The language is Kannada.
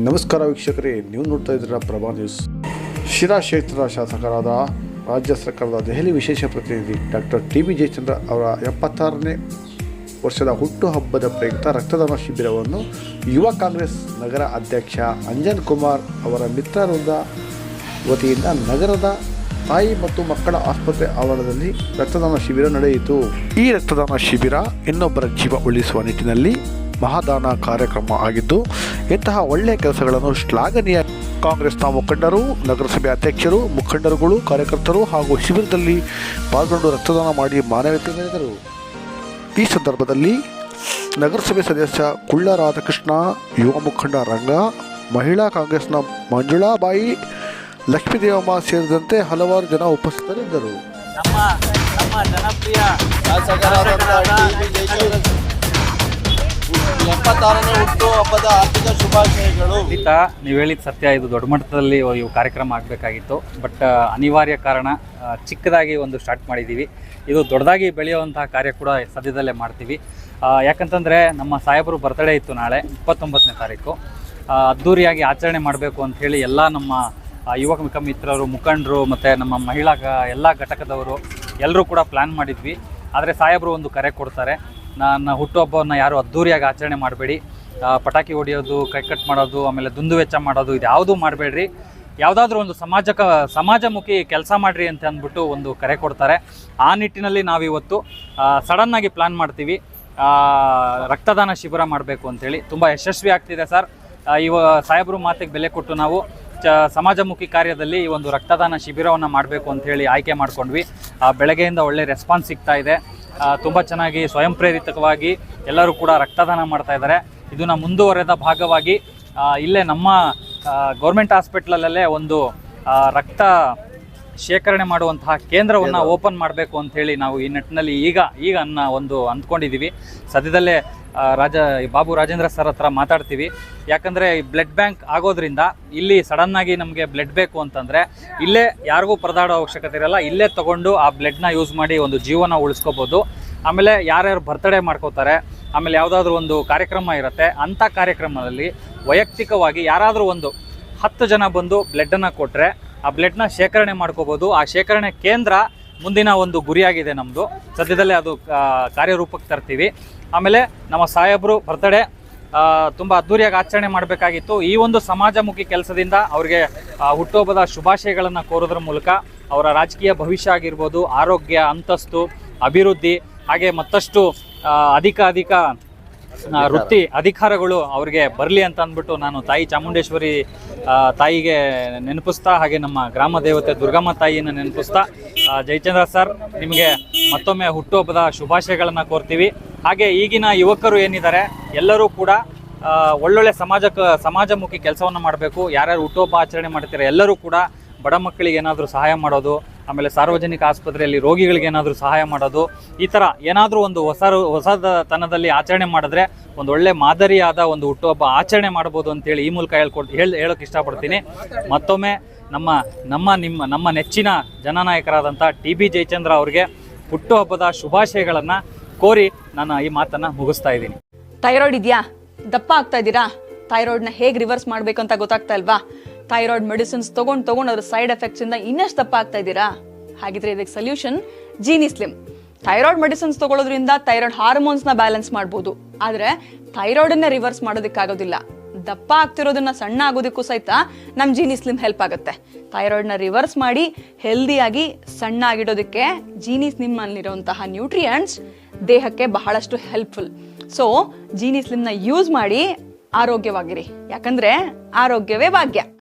ನಮಸ್ಕಾರ ವೀಕ್ಷಕರೇ, ನೀವು ನೋಡ್ತಾ ಇದ್ದೀರ ಪ್ರಭಾ ನ್ಯೂಸ್. ಶಿರಾ ಕ್ಷೇತ್ರದ ಶಾಸಕರಾದ ರಾಜ್ಯ ಸರ್ಕಾರದ ದೆಹಲಿ ವಿಶೇಷ ಪ್ರತಿನಿಧಿ ಡಾಕ್ಟರ್ ಟಿ ಬಿ ಜಯಚಂದ್ರ ಅವರ ಎಪ್ಪತ್ತಾರನೇ ವರ್ಷದ ಹುಟ್ಟುಹಬ್ಬದ ಪ್ರಯುಕ್ತ ರಕ್ತದಾನ ಶಿಬಿರವನ್ನು ಯುವ ಕಾಂಗ್ರೆಸ್ ನಗರ ಅಧ್ಯಕ್ಷ ಅಂಜನ್ ಕುಮಾರ್ ಅವರ ಮಿತ್ರವೃಂದ ವತಿಯಿಂದ ನಗರದ ತಾಯಿ ಮತ್ತು ಮಕ್ಕಳ ಆಸ್ಪತ್ರೆ ಆವರಣದಲ್ಲಿ ರಕ್ತದಾನ ಶಿಬಿರ ನಡೆಯಿತು. ಈ ರಕ್ತದಾನ ಶಿಬಿರ ಇನ್ನೊಬ್ಬರ ಜೀವ ಉಳಿಸುವ ನಿಟ್ಟಿನಲ್ಲಿ ಮಹಾದಾನ ಕಾರ್ಯಕ್ರಮ ಆಗಿದ್ದು ಇಂತಹ ಒಳ್ಳೆಯ ಕೆಲಸಗಳನ್ನು ಶ್ಲಾಘನೀಯ. ಕಾಂಗ್ರೆಸ್ನ ಮುಖಂಡರು, ನಗರಸಭೆ ಅಧ್ಯಕ್ಷರು, ಮುಖಂಡರುಗಳು, ಕಾರ್ಯಕರ್ತರು ಹಾಗೂ ಶಿಬಿರದಲ್ಲಿ ಪಾಲ್ಗೊಂಡು ರಕ್ತದಾನ ಮಾಡಿ ಮಾನವೀಯತೆ ಮೆರೆದರು. ಈ ಸಂದರ್ಭದಲ್ಲಿ ನಗರಸಭೆ ಸದಸ್ಯ ಕುಳ್ಳ ರಾಧಾಕೃಷ್ಣ, ಯುವ ಮುಖಂಡ ರಂಗ, ಮಹಿಳಾ ಕಾಂಗ್ರೆಸ್ನ ಮಂಜುಳಾಬಾಯಿ, ಲಕ್ಷ್ಮೀದೇವಮ್ಮ ಸೇರಿದಂತೆ ಹಲವಾರು ಜನ ಉಪಸ್ಥಿತರಿದ್ದರು. ಎಪ್ಪತ್ತಾರನೇ ಹುಟ್ಟು ಹಬ್ಬದ ಆರ್ಥಿಕ ಶುಭಾಶಯಗಳು. ಖಂಡಿತ, ನೀವು ಹೇಳಿದ ಸತ್ಯ, ಇದು ದೊಡ್ಡ ಮಟ್ಟದಲ್ಲಿ ಇವು ಕಾರ್ಯಕ್ರಮ ಆಗಬೇಕಾಗಿತ್ತು. ಬಟ್ ಅನಿವಾರ್ಯ ಕಾರಣ ಚಿಕ್ಕದಾಗಿ ಒಂದು ಸ್ಟಾರ್ಟ್ ಮಾಡಿದ್ದೀವಿ ಇದು ದೊಡ್ಡದಾಗಿ ಬೆಳೆಯುವಂತಹ ಕಾರ್ಯ ಕೂಡ ಸದ್ಯದಲ್ಲೇ ಮಾಡ್ತೀವಿ. ಯಾಕಂತಂದರೆ, ನಮ್ಮ ಸಾಹೇಬರು ಬರ್ತಡೇ ಇತ್ತು ನಾಳೆ, ಇಪ್ಪತ್ತೊಂಬತ್ತನೇ ತಾರೀಕು. ಅದ್ದೂರಿಯಾಗಿ ಆಚರಣೆ ಮಾಡಬೇಕು ಅಂತ ಹೇಳಿ ಎಲ್ಲ ನಮ್ಮ ಯುವಕ ಮಿತ್ರರು, ಮುಖಂಡರು ಮತ್ತು ನಮ್ಮ ಮಹಿಳಾ ಎಲ್ಲ ಘಟಕದವರು ಎಲ್ಲರೂ ಕೂಡ ಪ್ಲ್ಯಾನ್ ಮಾಡಿದ್ವಿ. ಆದರೆ ಸಾಹೇಬರು ಒಂದು ಕರೆ ಕೊಡ್ತಾರೆ. ನನ್ನ ಹುಟ್ಟುಹಬ್ಬವನ್ನು ಯಾರು ಅದ್ಧೂರಿಯಾಗಿ ಆಚರಣೆ ಮಾಡಬೇಡಿ. ಪಟಾಕಿ ಹೊಡೆಯೋದು, ಕೈ ಕಟ್ ಮಾಡೋದು, ಆಮೇಲೆ ದುಂದು ವೆಚ್ಚ ಮಾಡೋದು ಇದು ಯಾವುದೂ ಮಾಡಬೇಡ್ರಿ. ಯಾವುದಾದ್ರೂ ಒಂದು ಸಮಾಜಕ, ಸಮಾಜಮುಖಿ ಕೆಲಸ ಮಾಡಿರಿ ಅಂತ ಅಂದ್ಬಿಟ್ಟು ಒಂದು ಕರೆ ಕೊಡ್ತಾರೆ. ಆ ನಿಟ್ಟಿನಲ್ಲಿ ನಾವಿವತ್ತು ಸಡನ್ನಾಗಿ ಪ್ಲ್ಯಾನ್ ಮಾಡ್ತೀವಿ. ರಕ್ತದಾನ ಶಿಬಿರ ಮಾಡಬೇಕು ಅಂಥೇಳಿ ತುಂಬ ಯಶಸ್ವಿ ಆಗ್ತಿದೆ ಸರ್. ಇವ, ಸಾಹೇಬರು ಮಾತಿಗೆ ಬೆಲೆ ಕೊಟ್ಟು ನಾವು ಚ, ಸಮಾಜಮುಖಿ ಕಾರ್ಯದಲ್ಲಿ ಈ ಒಂದು ರಕ್ತದಾನ ಶಿಬಿರವನ್ನು ಮಾಡಬೇಕು ಅಂಥೇಳಿ ಆಯ್ಕೆ ಮಾಡ್ಕೊಂಡ್ವಿ. ಬೆಳಗ್ಗೆಯಿಂದ ಒಳ್ಳೆ ರೆಸ್ಪಾನ್ಸ್ ಸಿಗ್ತಾ ಇದೆ. ತುಂಬ ಚೆನ್ನಾಗಿ ಸ್ವಯಂ ಪ್ರೇರಿತವಾಗಿ ಎಲ್ಲರೂ ಕೂಡ ರಕ್ತದಾನ ಮಾಡ್ತಾ ಇದ್ದಾರೆ. ಇದನ್ನ ಮುಂದುವರೆದ ಭಾಗವಾಗಿ ಇಲ್ಲೇ ನಮ್ಮ ಗೌರ್ಮೆಂಟ್ ಹಾಸ್ಪಿಟ್ಲಲ್ಲೇ ಒಂದು ರಕ್ತ ಶೇಖರಣೆ ಮಾಡುವಂತಹ ಕೇಂದ್ರವನ್ನು ಓಪನ್ ಮಾಡಬೇಕು ಅಂತ ಹೇಳಿ ನಾವು ಈ ನಿಟ್ಟಿನಲ್ಲಿ ಈಗ ಈಗ ಅನ್ನ ಒಂದು ಅಂದ್ಕೊಂಡಿದ್ದೀವಿ ಸದ್ಯದಲ್ಲೇ ರಾಜ ಬಾಬು ರಾಜೇಂದ್ರ ಸರ್ ಹತ್ರ ಮಾತಾಡ್ತೀವಿ. ಯಾಕಂದರೆ ಈ ಬ್ಲಡ್ ಬ್ಯಾಂಕ್ ಆಗೋದ್ರಿಂದ ಇಲ್ಲಿ ಸಡನ್ನಾಗಿ ನಮಗೆ ಬ್ಲಡ್ ಬೇಕು ಅಂತಂದರೆ ಇಲ್ಲೇ ಯಾರಿಗೂ ಪರದಾಡೋ ಅವಶ್ಯಕತೆ ಇರಲ್ಲ. ಇಲ್ಲೇ ತಗೊಂಡು ಆ ಬ್ಲಡ್ನ ಯೂಸ್ ಮಾಡಿ ಒಂದು ಜೀವನ ಉಳಿಸ್ಕೋಬೋದು. ಆಮೇಲೆ ಯಾರ್ಯಾರು ಬರ್ತಡೇ ಮಾಡ್ಕೋತಾರೆ ಆಮೇಲೆ ಯಾವುದಾದ್ರೂ ಒಂದು ಕಾರ್ಯಕ್ರಮ ಇರುತ್ತೆ ಅಂಥ ಕಾರ್ಯಕ್ರಮದಲ್ಲಿ ವೈಯಕ್ತಿಕವಾಗಿ ಯಾರಾದರೂ ಒಂದು ಹತ್ತು ಜನ ಬಂದು ಬ್ಲಡ್ಡನ್ನು ಕೊಟ್ಟರೆ ಆ ಬ್ಲಡ್ನ ಶೇಖರಣೆ ಮಾಡ್ಕೋಬೋದು. ಆ ಶೇಖರಣೆ ಕೇಂದ್ರ ಮುಂದಿನ ಒಂದು ಗುರಿಯಾಗಿದೆ ನಮ್ಮದು ಸದ್ಯದಲ್ಲೇ ಅದು ಕಾರ್ಯರೂಪಕ್ಕೆ ತರ್ತೀವಿ. ಆಮೇಲೆ ನಮ್ಮ ಸಾಹೇಬರು ಬರ್ತಡೇ ತುಂಬ ಅದ್ದೂರಿಯಾಗಿ ಆಚರಣೆ ಮಾಡಬೇಕಾಗಿತ್ತು. ಈ ಒಂದು ಸಮಾಜಮುಖಿ ಕೆಲಸದಿಂದ ಅವರಿಗೆ ಹುಟ್ಟುಹಬ್ಬದ ಶುಭಾಶಯಗಳನ್ನು ಕೋರೋದ್ರ ಮೂಲಕ ಅವರ ರಾಜಕೀಯ ಭವಿಷ್ಯ ಆಗಿರ್ಬೋದು, ಆರೋಗ್ಯ, ಅಂತಸ್ತು, ಅಭಿವೃದ್ಧಿ, ಹಾಗೆ ಮತ್ತಷ್ಟು ಅಧಿಕ ಅಧಿಕ ವೃತ್ತಿ ಅಧಿಕಾರಗಳು ಅವರಿಗೆ ಬರಲಿ ಅಂತ ಅಂದ್ಬಿಟ್ಟು ನಾನು ತಾಯಿ ಚಾಮುಂಡೇಶ್ವರಿ ತಾಯಿಗೆ ನೆನಪಿಸ್ತಾ ಹಾಗೆ ನಮ್ಮ ಗ್ರಾಮ ದೇವತೆ ದುರ್ಗಮ್ಮ ತಾಯಿಯನ್ನು ನೆನಪಿಸ್ತಾ ಜಯಚಂದ್ರ ಸರ್, ನಿಮಗೆ ಮತ್ತೊಮ್ಮೆ ಹುಟ್ಟುಹಬ್ಬದ ಶುಭಾಶಯಗಳನ್ನು ಕೋರ್ತೀವಿ. ಹಾಗೆ ಈಗಿನ ಯುವಕರು ಏನಿದ್ದಾರೆ, ಎಲ್ಲರೂ ಕೂಡ ಒಳ್ಳೊಳ್ಳೆ ಸಮಾಜಕ್ಕೆ ಸಮಾಜಮುಖಿ ಕೆಲಸವನ್ನು ಮಾಡಬೇಕು. ಯಾರ್ಯಾರು ಹುಟ್ಟುಹಬ್ಬ ಆಚರಣೆ ಮಾಡ್ತಾರೆ ಎಲ್ಲರೂ ಕೂಡ ಬಡ ಮಕ್ಕಳಿಗೆ ಏನಾದರೂ ಸಹಾಯ ಮಾಡೋದು ಆಮೇಲೆ ಸಾರ್ವಜನಿಕ ಆಸ್ಪತ್ರೆಯಲ್ಲಿ ರೋಗಿಗಳಿಗೆ ಏನಾದರೂ ಸಹಾಯ ಮಾಡೋದು, ಈ ಥರ ಏನಾದರೂ ಒಂದು ಹೊಸ ಹೊಸತನದಲ್ಲಿ ಆಚರಣೆ ಮಾಡಿದ್ರೆ ಒಂದು ಒಳ್ಳೆ ಮಾದರಿಯಾದ ಒಂದು ಹುಟ್ಟುಹಬ್ಬ ಆಚರಣೆ ಮಾಡ್ಬೋದು ಅಂತೇಳಿ ಈ ಮೂಲಕ ಹೇಳ್ಕೊಟ್ಟು ಹೇಳಿ ಹೇಳೋಕ್ಕೆ ಇಷ್ಟಪಡ್ತೀನಿ. ಮತ್ತೊಮ್ಮೆ ನಮ್ಮ ನಮ್ಮ ನಿಮ್ಮ, ನಮ್ಮ ನೆಚ್ಚಿನ ಜನನಾಯಕರಾದಂಥ ಟಿ ಬಿ ಜಯಚಂದ್ರ ಅವರಿಗೆ ಹುಟ್ಟುಹಬ್ಬದ ಶುಭಾಶಯಗಳನ್ನು ಕೋರಿ ನಾನು ಈ ಮಾತನ್ನು ಮುಗಿಸ್ತಾ ಇದ್ದೀನಿ. ಥೈರಾಯ್ಡ್ ಇದೆಯಾ? ದಪ್ಪ ಆಗ್ತಾ ಇದ್ದೀರಾ? ಥೈರಾಯ್ಡ್ನ ಹೇಗೆ ರಿವರ್ಸ್ ಮಾಡಬೇಕು ಅಂತ ಗೊತ್ತಾಗ್ತಾ ಇಲ್ವಾ? ಥೈರಾಯ್ಡ್ ಮೆಡಿಸಿನ್ಸ್ ತೊಗೊಂಡು ತೊಗೊಂಡು ಅದ್ರ ಸೈಡ್ ಎಫೆಕ್ಟ್ಸ್ ಇಂದ ಇನ್ನಷ್ಟು ದಪ್ಪ ಆಗ್ತಾ ಇದ್ದೀರಾ? ಹಾಗಿದ್ರೆ ಇದಕ್ಕೆ solution Jeeni Slim thyroid medicines ತಗೊಳ್ಳೋದ್ರಿಂದ thyroid ಹಾರ್ಮೋನ್ಸ್ನ ಬ್ಯಾಲೆನ್ಸ್ ಮಾಡ್ಬೋದು. ಆದ್ರೆ ಥೈರಾಯ್ಡನ್ನ ರಿವರ್ಸ್ ಮಾಡೋದಕ್ಕಾಗೋದಿಲ್ಲ ದಪ್ಪ ಆಗ್ತಿರೋದನ್ನ ಸಣ್ಣ ಆಗೋದಕ್ಕೂ ಸಹಿತ ನಮ್ಮ ಜೀನಿ ಸ್ಲಿಮ್ ಹೆಲ್ಪ್ ಆಗುತ್ತೆ. ಥೈರಾಯ್ಡ್ನ ರಿವರ್ಸ್ ಮಾಡಿ ಹೆಲ್ದಿಯಾಗಿ ಸಣ್ಣ ಆಗಿಡೋದಕ್ಕೆ ಜೀನಿ ಸ್ಲಿಮ್ ಅಲ್ಲಿರುವಂತಹ ನ್ಯೂಟ್ರಿಯೆಂಟ್ಸ್ ದೇಹಕ್ಕೆ ಬಹಳಷ್ಟು ಹೆಲ್ಪ್ಫುಲ್ ಸೊ ಜೀನಿ ಸ್ಲಿಮ್ನ ಯೂಸ್ ಮಾಡಿ ಆರೋಗ್ಯವಾಗಿರಿ. ಯಾಕಂದ್ರೆ ಆರೋಗ್ಯವೇ ಭಾಗ್ಯ.